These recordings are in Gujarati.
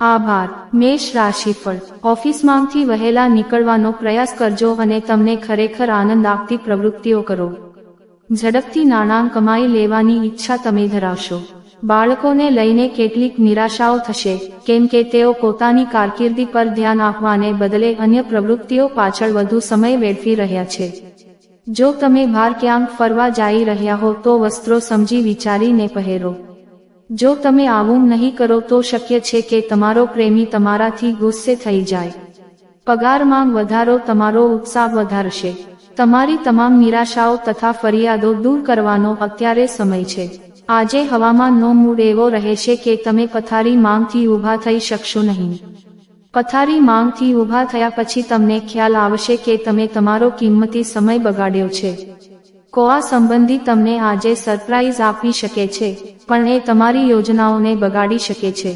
આભાર. મેષ રાશિફળ ઓફિસમાંથી વહેલા નીકળવાનો પ્રયાસ કરજો અને તમને ખરેખર આનંદ આપતી પ્રવૃત્તિઓ કરો. ઝડપથી નાણાં કમાઈ લેવાની ઈચ્છા તમે ધરાવશો. બાળકોને લઈને કેટલીક નિરાશાઓ થશે, કેમ કે તેઓ પોતાની કારકિર્દી પર ધ્યાન આપવાને બદલે અન્ય પ્રવૃત્તિઓ પાછળ વધુ સમય વેડફી રહ્યા છે. જો તમે બહાર ક્યાંક ફરવા જઈ રહ્યા હો તો વસ્ત્રો સમજી વિચારીને પહેરો. જો તમે આવું નહીં કરો તો શક્ય છે કે તમારો પ્રેમી તમારાથી ગુસ્સે થઈ જાય. પગારમાં વધારો તમારો ઉત્સાહ વધારશે. તમારી તમામ નિરાશાઓ તથા ફરિયાદો દૂર કરવાનો અત્યારે સમય છે. આજે હવામાનનો મૂડ એવો રહેશે કે તમે પથારી માંગથી ઊભા થઈ શકશો નહીં. પથારી માંગથી ઊભા થયા પછી તમને ખ્યાલ આવશે કે તમે તમારો કિંમતી સમય બગાડ્યો છે. કોઆ સંબંધી તમને આજે સરપ્રાઇઝ આપી શકે છે, પણ એ તમારી યોજનાઓને બગાડી શકે છે.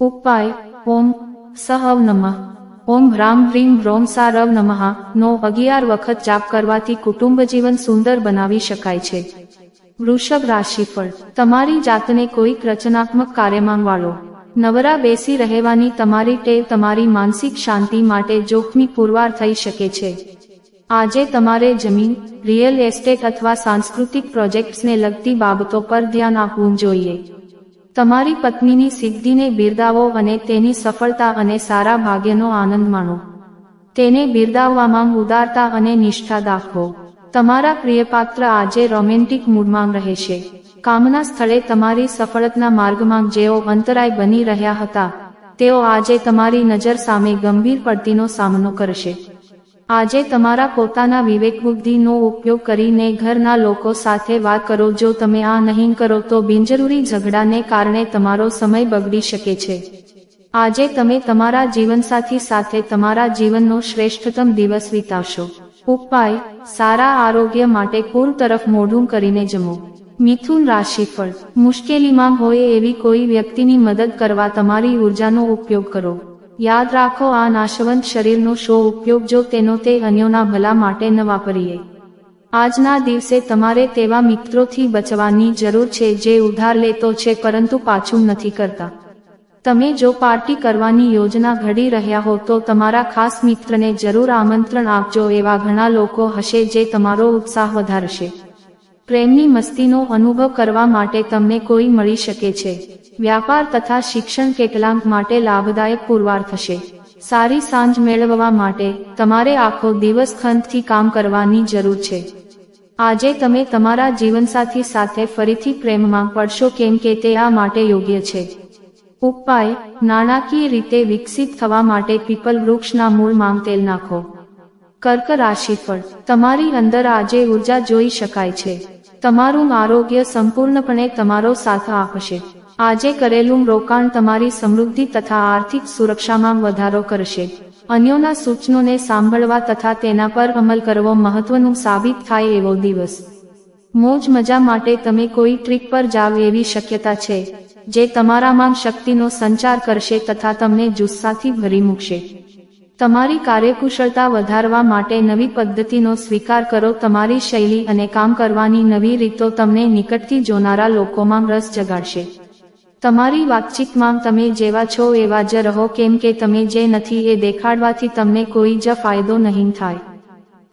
ઉપાય, ઓમ સહવ નમઃ. ઓમ હ્રામ હ્રીમ હ્રોમ સારવ નમઃ. નો અગિયાર વખત જાપ કરવાથી કુટુંબ જીવન સુંદર બનાવી શકાય છે. વૃષભ રાશિફળ. તમારી જાતને કોઈક રચનાત્મક કાર્યમાં વાળો. નવરા બેસી રહેવાની તમારી ટેવ તમારી માનસિક શાંતિ માટે જોખમી પુરવાર થઈ શકે છે. આજે તમારે જમીન, રિયલ એસ્ટેટ અથવા સાંસ્કૃતિક પ્રોજેક્ટ્સને લગતી બાબતો પર ધ્યાન આપવું જોઈએ. તમારી પત્નીની સિદ્ધિને બિરદાવો અને તેની સફળતા અને સારા ભાગ્યનો આનંદ માણો. તેને બિરદાવવામાં ઉદારતા અને નિષ્ઠા દાખવો. તમારા પ્રિયપાત્ર આજે રોમેન્ટિક મૂડમાં રહેશે. કામના સ્થળે તમારી સફળતના માર્ગમાં જેઓ અંતરાય બની રહ્યા હતા, તેઓ આજે તમારી નજર સામે ગંભીર પડતીનો સામનો કરશે. આજે તમારા પોતાના વિવેક બુદ્ધિનો ઉપયોગ કરીને ઘરના લોકો સાથે વાત કરો. જો તમે આ નહીં કરો તો બિનજરૂરી ઝઘડાને કારણે તમારો સમય બગડી શકે છે. આજે તમે તમારા જીવનસાથી સાથે તમારા જીવનનો શ્રેષ્ઠતમ દિવસ વિતાવશો. ઉપાય, સારા આરોગ્ય માટે પૂર તરફ મોઢું કરીને જમો. મિથુન રાશિફળ. મુશ્કેલીમાં હોય એવી કોઈ વ્યક્તિની મદદ કરવા તમારી ઉર્જાનો ઉપયોગ કરો. યાદ રાખો, આ નાશવંત શરીરનો શો ઉપયોગ જો તેનો તે અન્યોના ભલા માટે ન વાપરીએ. આજના દિવસે તમારે તેવા મિત્રોથી બચવાની જરૂર છે જે ઉધાર લેતો છે, પરંતુ પાછું નથી કરતા. તમે જો પાર્ટી કરવાની યોજના ઘડી રહ્યા હો, તો તમારા ખાસ મિત્રને જરૂર આમંત્રણ આપજો, એવા ઘણા લોકો હશે જે તમારો ઉત્સાહ વધારશે. પ્રેમની મસ્તીનો અનુભવ કરવા માટે તમને કોઈ મળી શકે છે. વ્યાપાર તથા શિક્ષણ કેટલાંક માટે લાભદાયક પુરવાર થશે. સારી સાંજ મેળવવા માટે તમારે આખો દિવસ ખંતથી કામ કરવાની જરૂર છે. આજે તમે તમારા જીવનસાથી સાથે ફરીથી પ્રેમમાં પડશો કેમ કે તે આ માટે યોગ્ય છે. ઉપાય, નાણાકીય રીતે વિકસિત થવા માટે પીપલ વૃક્ષના મૂળમાં તેલ નાખો. કર્ક રાશિફળ, તમારી અંદર આજે ઊર્જા જોઈ શકાય છે. તમારું આરોગ્ય સંપૂર્ણપણે તમારો સાથ આપશે. આજે કરેલું રોકાણ તમારી સમૃદ્ધિ તથા આર્થિક સુરક્ષામાં વધારો કરશે. અન્યોના સૂચનોને સાંભળવા તથા તેના પર અમલ કરવો મહત્વનું સાબિત થાય એવો દિવસ. મોજ મજા માટે તમે કોઈ ટ્રીપ પર જાવ એવી શક્યતા છે, જે તમારામાં શક્તિનો સંચાર કરશે તથા તમને જુસ્સાથી ભરી મૂકશે. તમારી કાર્યકુશળતા વધારવા માટે નવી પદ્ધતિનો સ્વીકાર કરો. તમારી શૈલી અને કામ કરવાની નવી રીતો તમને નિકટથી જોનારા લોકોમાં રસ જગાડશે. તમારી વાતચીતમાં તમે જેવા છો એવા જ રહો કેમ કે તમે જે નથી એ દેખાડવાથી તમને કોઈ જ ફાયદો નહીં થાય.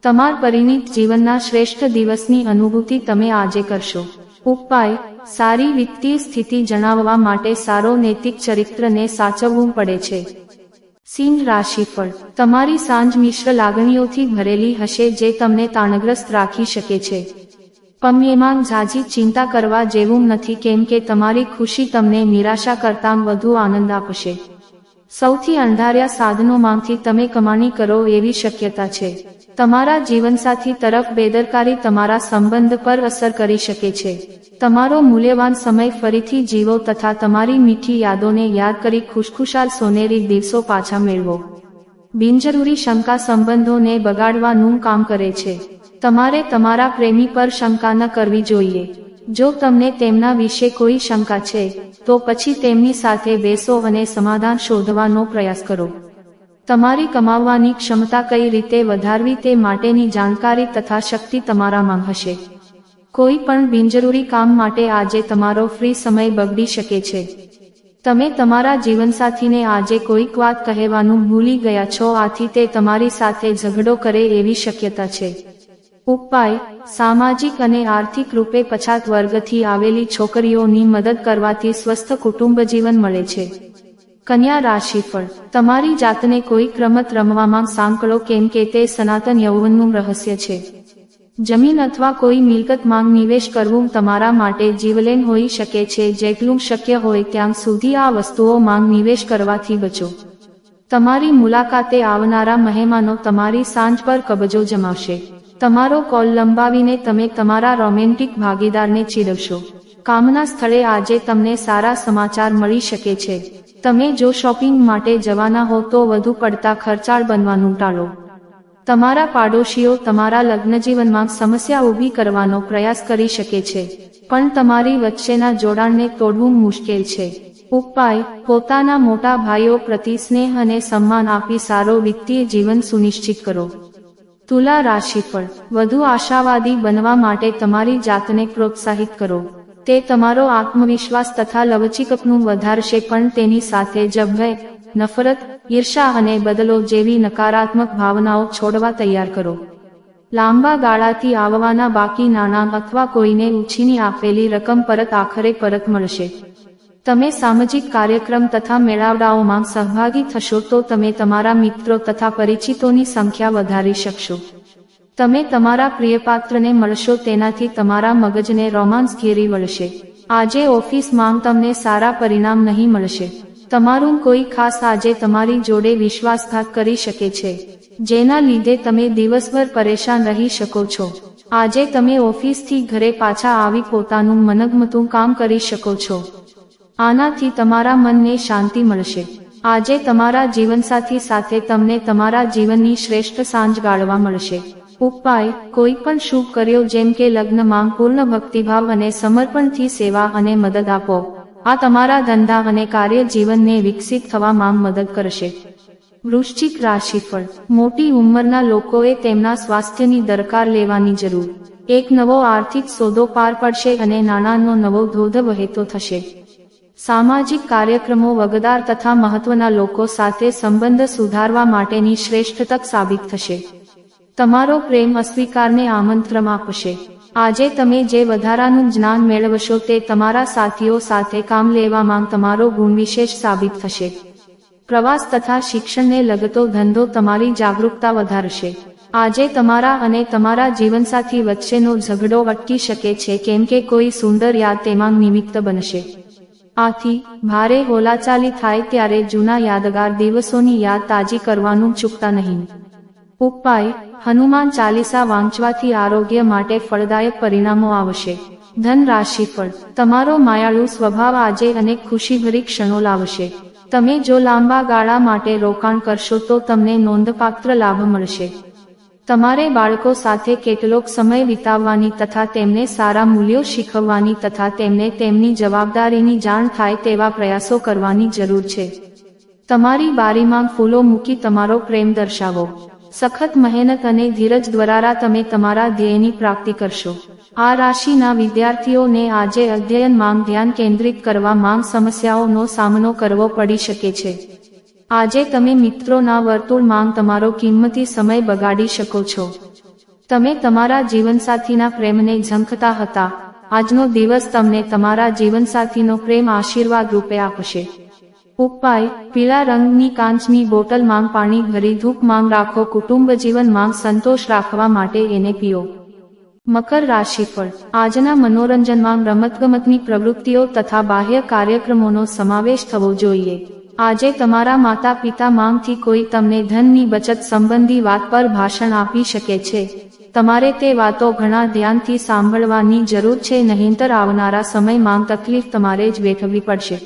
તમાર પરિણીત જીવનના શ્રેષ્ઠ દિવસની અનુભૂતિ તમે આજે કરશો. ઉપાય, સારી વિત્તીય સ્થિતિ જણાવવા માટે સારો નૈતિક ચરિત્રને સાચવવું પડે છે. સિંહ રાશિફળ. તમારી સાંજ મિશ્ર લાગણીઓથી ભરેલી હશે જે તમને તાણગ્રસ્ત રાખી શકે છે. પમ્યેમાં ઝાઝી ચિંતા કરવા જેવું નથી કેમ કે તમારી ખુશી તમને નિરાશા કરતાં વધુ આનંદ આપશે. સૌથી અંધાર્યા સાધનોમાંથી તમે કમાણી કરો એવી શક્યતા છે. તમારા જીવનસાથી તરફ બેદરકારી તમારા સંબંધ પર અસર કરી શકે છે. તમારો મૂલ્યવાન સમય ફરીથી જીવો તથા તમારી મીઠી યાદોને યાદ કરી ખુશખુશાલ સોનેરી દિવસો પાછા મેળવો. બિનજરૂરી શંકા સંબંધોને બગાડવાનું કામ કરે છે. તમારે તમારા પ્રેમી પર શંકા ન કરવી જોઈએ. જો તમને તેમના વિશે કોઈ શંકા છે, તો પછી તેમની સાથે બેસો અને સમાધાન શોધવાનો પ્રયાસ કરો. તમારી કમાવવાની ક્ષમતા કઈ રીતે વધારવી તે માટેની જાણકારી તથા શક્તિ તમારામાં હશે. કોઈ પણ બિનજરૂરી કામ માટે આજે તમારો ફ્રી સમય બગડી શકે છે. તમે તમારા જીવનસાથીને આજે કોઈક વાત કહેવાનું ભૂલી ગયા છો, આથી તે તમારી સાથે ઝઘડો કરે એવી શક્યતા છે. ઉપાય, સામાજિક અને આર્થિક રૂપે પછાત વર્ગથી આવેલી છોકરીઓની મદદ કરવાથી સ્વસ્થ કુટુંબ જીવન મળે છે. કન્યા રાશિફળ. તમારી જાતને કોઈક રમત રમવામાં સાંકળો કેમ કે તે સનાતન યૌવનનું રહસ્ય છે. જમીન અથવા કોઈ મિલકત માંગ નિવેશ કરવું તમારા માટે જીવલેન હોઈ શકે છે. જેટલું શક્ય હોય ત્યાં સુધી આ વસ્તુઓ માંગ નિવેશ કરવાથી બચો. તમારી મુલાકાતે આવનારા મહેમાનો તમારી સાંજ પર કબજો જમાવશે. તમારો કોલ લંબાવીને તમે તમારા રોમેન્ટિક ભાગીદારને ચીડવશો કામના સ્થળે આજે તમને સારા સમાચાર મળી શકે છે. તમે જો શોપિંગ માટે જવાના હો તો વધુ પડતા ખર્ચાળ બનવાનું ટાળો. તમારા પાડોશીઓ તમારા લગ્નજીવનમાં સમસ્યા ઊભી કરવાનો પ્રયાસ કરી શકે છે. પણ તમારી વચ્ચેના જોડાણને તોડવું મુશ્કેલ છે. ઉપાય, પોતાના મોટા ભાઈઓ પ્રતિ સ્નેહ અને સન્માન આપી સારો વિત્તીય જીવન સુનિશ્ચિત કરો. તુલા રાશિફળ વધુ આશાવાદી બનવા માટે તમારી જાતને પ્રોત્સાહિત કરો. તે તમારો આત્મવિશ્વાસ તથા લવચીકપણું વધારશે પણ તેની સાથે જ નફરત, ઈર્ષા અને બદલો જેવી નકારાત્મક ભાવનાઓ છોડવા તૈયાર કરો. લાંબા ગાળાથી આવવાના બાકી નાણાં અથવા કોઈને ઉછીની આપેલી રકમ પરત આખરે પરત મળશે. તમે સામાજિક કાર્યક્રમ તથા મેળાવડાઓમાં સહભાગી થશો તો તમે તમારા મિત્રો તથા પરિચિતોની સંખ્યા વધારી શકશો. તમે તમારા પ્રિયપાત્રને મળશો તેનાથી તમારા મગજને રોમાન્સ ઘેરી વળશે. આજે ઓફિસમાં તમને સારા પરિણામ નહીં મળશે. તમારું કોઈ ખાસ આજે તમારી જોડે વિશ્વાસઘાત કરી શકે છે. જેના લીધે તમે દિવસભર પરેશાન રહી શકો છો. આજે તમે ઓફિસથી ઘરે પાછા આવી પોતાનું મનગમતું કામ કરી શકો છો. આનાથી તમારા મનને શાંતિ મળશે. આજે તમારા જીવનસાથી સાથે તમને તમારા જીવનની શ્રેષ્ઠ સાંજ ગાળવા મળશે. ઉપાય, કોઈ પણ શુભ કર્યો જેમ કે લગ્નમાં પૂર્ણ ભક્તિભાવ અને સમર્પણથી સેવા અને મદદ આપો. આ તમારા ધંધા અને કાર્ય જીવનને વિકસિત થવામાં મદદ કરશે. વૃશ્ચિક રાશિફળ. મોટી ઉંમરના લોકોએ તેમના સ્વાસ્થ્યની દરકાર લેવાની જરૂર. એક નવો આર્થિક સોદો પાર પડશે અને નાણાંનો નવો ધોધ વહેતો થશે. સામાજિક કાર્યક્રમો વગદાર તથા મહત્વના લોકો સાથે સંબંધ સુધારવા માટેની શ્રેષ્ઠ તક સાબિત થશે. તમારો પ્રેમ અસ્વીકારને આમંત્રણ આપશે. આજે તમે જે વધારાનું જ્ઞાન મેળવશો તે તમારા સાથીઓ સાથે કામ લેવામાં તમારો ગુણવિશેષ સાબિત થશે. પ્રવાસ તથા શિક્ષણને લગતો ધંધો તમારી જાગરૂકતા વધારશે. આજે તમારા અને તમારા જીવનસાથી વચ્ચેનો ઝઘડો અટકી શકે છે કેમ કે કોઈ સુંદર યાદ તેમાં નિમિત્ત બનશે. આથી, ભારે હોલાચાલી થાય ત્યારે જૂના યાદગાર દિવસોની યાદ તાજી કરવાનું ચૂકતા નહીં. ઉપાય, હનુમાન ચાલીસા વાંચવાથી આરોગ્ય માટે ફળદાયક પરિણામો આવશે. ધન રાશિ ફળ, તમારો માયાળુ સ્વભાવ આજે અનેક ખુશીભરી ક્ષણો લાવશે. તમે જો લાંબા ગાળા માટે રોકાણ કરશો તો તમને નોંધપાત્ર લાભ મળશે. તમારે બાળકો સાથે કેટલોક સમય વિતાવવાની તથા તેમને સારા મૂલ્યો શીખવવાની તથા તેમને તેમની જવાબદારીની જાણ થાય તેવા પ્રયાસો કરવાની જરૂર છે. તમારી બારીમાં ફૂલો મૂકી તમારો પ્રેમ દર્શાવો. સખત મહેનત અને ધીરજ દ્વારા તમે તમારા ધ્યેયની પ્રાપ્તિ કરશો. આ રાશિના વિદ્યાર્થીઓને આજે અધ્યયન માંગ ધ્યાન કેન્દ્રિત કરવા માંગ સમસ્યાઓનો સામનો કરવો પડી શકે છે. આજે તમે મિત્રોના વર્તુળમાં તમારો કિંમતી સમય બગાડી શકો છો. તમે તમારા જીવનસાથીના પ્રેમને ઝંખતા હતા. આજનો દિવસ તમને તમારા જીવનસાથીનો પ્રેમ આશીર્વાદ રૂપે આપશે. ઉપાય, પીળા રંગની કાંચની બોટલ માંગ, પાણી ભરી ધૂપ માંગ રાખો, કુટુંબ જીવન માંગ, સંતોષ રાખવા માટે એને પીઓ. મકર રાશિફળ. આજના મનોરંજનમાં રમતગમતની પ્રવૃત્તિઓ તથા બાહ્ય કાર્યક્રમોનો સમાવેશ થવો જોઈએ. આજે તમારા માતા પિતા માંગથી કોઈ તમને ધનની બચત સંબંધી વાત પર ભાષણ આપી શકે છે. તમારે તે વાતો ઘણા ધ્યાનથી સાંભળવાની જરૂર છે, નહીંતર આવનારા સમયમાં તકલીફ તમારે જ વેઠવી પડશે.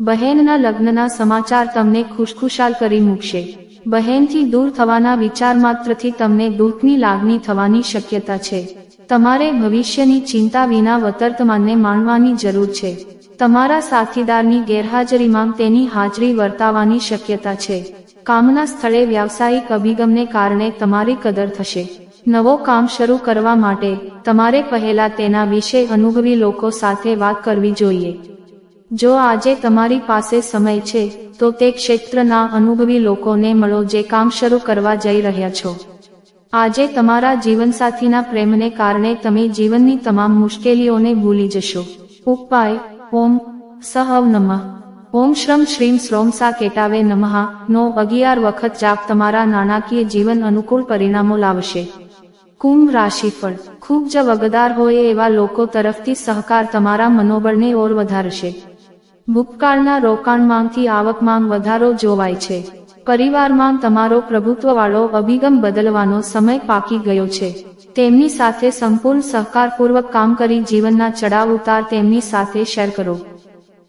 બહેનના લગ્નના સમાચાર તમને ખુશખુશાલ કરી મૂકશે. બહેનથી દૂર થવાના વિચાર માત્રથી તમને દુઃખની લાગણી થવાની શક્યતા છે. તમારે ભવિષ્યની ચિંતા વિના વર્તમાનને માણવાની જરૂર છે. તમારા સાથીદારની ગેરહાજરીમાં તેની હાજરી વર્તાવાની શક્યતા છે. કામના સ્થળે વ્યાવસાયિક અભિગમને કારણે તમારી કદર થશે. નવો કામ શરૂ કરવા માટે તમારે પહેલા તેના વિશે અનુભવી લોકો સાથે વાત કરવી જોઈએ. જો આજે તમારી પાસે સમય છે, તો તે ક્ષેત્રના અનુભવી લોકોને મળો જે કામ શરૂ કરવા જઈ રહ્યા છો. આજે તમારા જીવનસાથીના પ્રેમને કારણે તમે જીવનની તમામ મુશ્કેલીઓને ભૂલી જશો. ઉપાય ઓમ સહવ નમઃ. ઓમ શ્રમ શ્રીમ શ્રોમ સા કેટાવે નમઃ. નો અગિયાર વખત જાપ તમારા નાણાકીય જીવન અનુકૂળ પરિણામો લાવશે. કુંભ રાશિફળ. ખૂબ જ વગદાર હોય એવા લોકો તરફથી સહકાર તમારા મનોબળને ઓર વધારશે. ભૂતકાળના રોકાણમાંથી આવકમાં વધારો જોવાય છે. પરિવારમાં તમારો પ્રભુત્વવાળો અભિગમ બદલવાનો સમય પાકી ગયો છે. તેમની સાથે સંપૂર્ણ સહકારપૂર્વક કામ કરી જીવનના ચડાવ ઉતાર તેમની સાથે શેર કરો.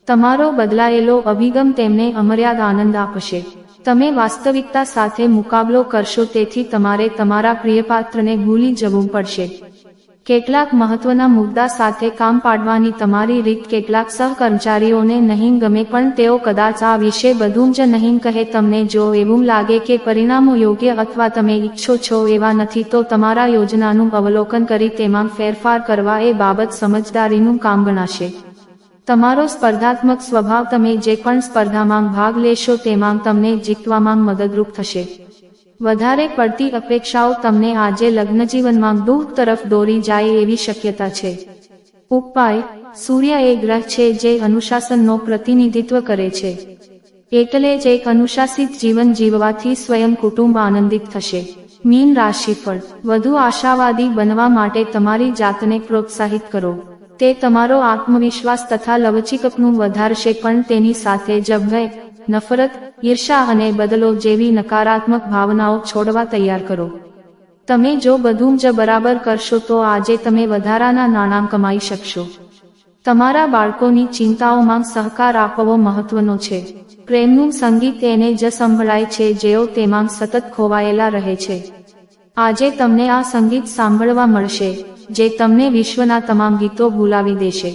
તમારો બદલાયેલો અભિગમ તેમને અમર્યાદ આનંદ આપશે. તમે વાસ્તવિકતા સાથે મુકાબલો કરશો તેથી તમારે તમારા પ્રિયપાત્રને ભૂલી જવું પડશે. કેટલાક મહત્વના મુદ્દા સાથે કામ પાડવાની તમારી રીત કેટલાક સહકર્મચારીઓને નહીં ગમે પણ તેઓ કદાચ આ વિશે બધું જ નહીં કહે તમને જો એવું લાગે કે પરિણામો યોગ્ય અથવા તમે ઈચ્છો છો એવા નથી તો તમારા યોજનાનું અવલોકન કરી તેમાં ફેરફાર કરવા એ બાબત સમજદારીનું કામ ગણાશે. તમારો સ્પર્ધાત્મક સ્વભાવ તમે જે પણ સ્પર્ધામાં ભાગ લેશો તેમાં તમને જીતવામાં મદદરૂપ થશે. વધારે પડતી અપેક્ષાઓ તમને આજે લગ્નજીવનમાં દુઃખ તરફ દોરી જાય એવી શક્યતા છે. ઉપાય, સૂર્ય એ ગ્રહ છે જે અનુશાસનનો પ્રતિનિધિત્વ કરે છે. એટલે જ એક અનુશાસિત જીવન જીવવાથી સ્વયં કુટુંબ આનંદિત થશે. મીન રાશિ ફળ વધુ આશાવાદી બનવા માટે તમારી જાતને પ્રોત્સાહિત કરો. તે તમારો આત્મવિશ્વાસ તથા લવચીકપનું વધારશે પણ તેની સાથે જ નફરત, ઈર્ષા અને બદલો જેવી નકારાત્મક ભાવનાઓ છોડવા તૈયાર કરો. તમે જો બધું જ બરાબર કરશો તો આજે તમે વધારાના નાણાં કમાઈ શકશો. તમારા બાળકોની ચિંતાઓમાં સહકાર આપવો મહત્વનો છે. પ્રેમનું સંગીત એને જ સંભળાય છે જેઓ તેમાં સતત ખોવાયેલા રહે છે. આજે તમને આ સંગીત સાંભળવા મળશે, જે તમને વિશ્વના તમામ ગીતો ભૂલાવી દેશે.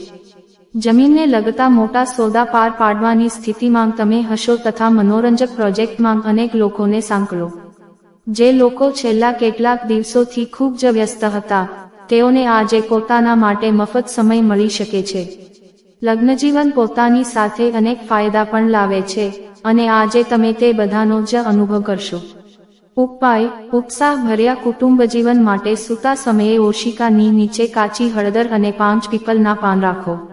જમીનને લગતા મોટા સોદા પાર પાડવાની સ્થિતિમાં તમે હશો તથા મનોરંજક પ્રોજેક્ટમાં અનેક લોકોને સાંકળો. જે લોકો છેલ્લા કેટલાક દિવસોથી ખૂબ જ વ્યસ્ત હતા, તેઓને આજે પોતાના માટે મફત સમય મળી શકે છે. લગ્નજીવન પોતાની સાથે અનેક ફાયદા પણ લાવે છે, અને આજે તમે તે બધાનો જ અનુભવ કરશો. ઉપાય ઉત્સાહ ભર્યા કુટુંબ જીવન માટે સૂતા સમયે ઓશિકાની નીચે કાચી હળદર અને પાંચ પીપલના પાન રાખો.